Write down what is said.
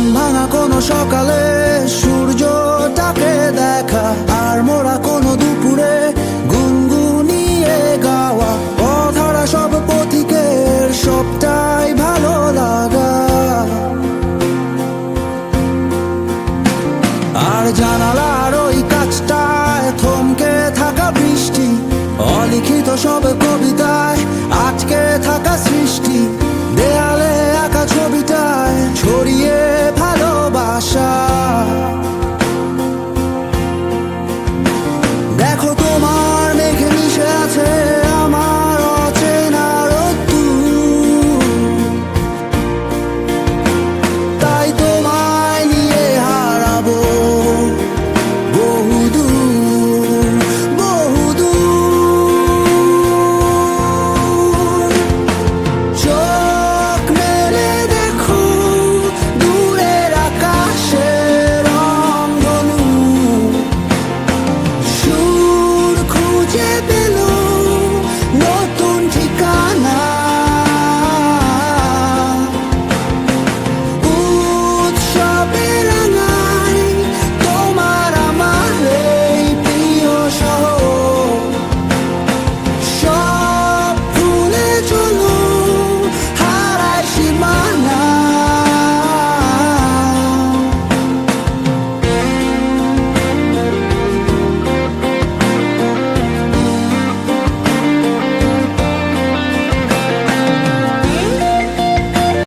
ঘুম না কোনো সকালে, সূর্যটাকে দেখা আর মোরা কোনো দুপুরে গুনগুনিয়ে গাওয়া। অধরা সব পথিকের সবটাই ভালো লাগা। আর জানালার ওই কাজটায় থমকে থাকা বৃষ্টি, অলিখিত সব কবিতায়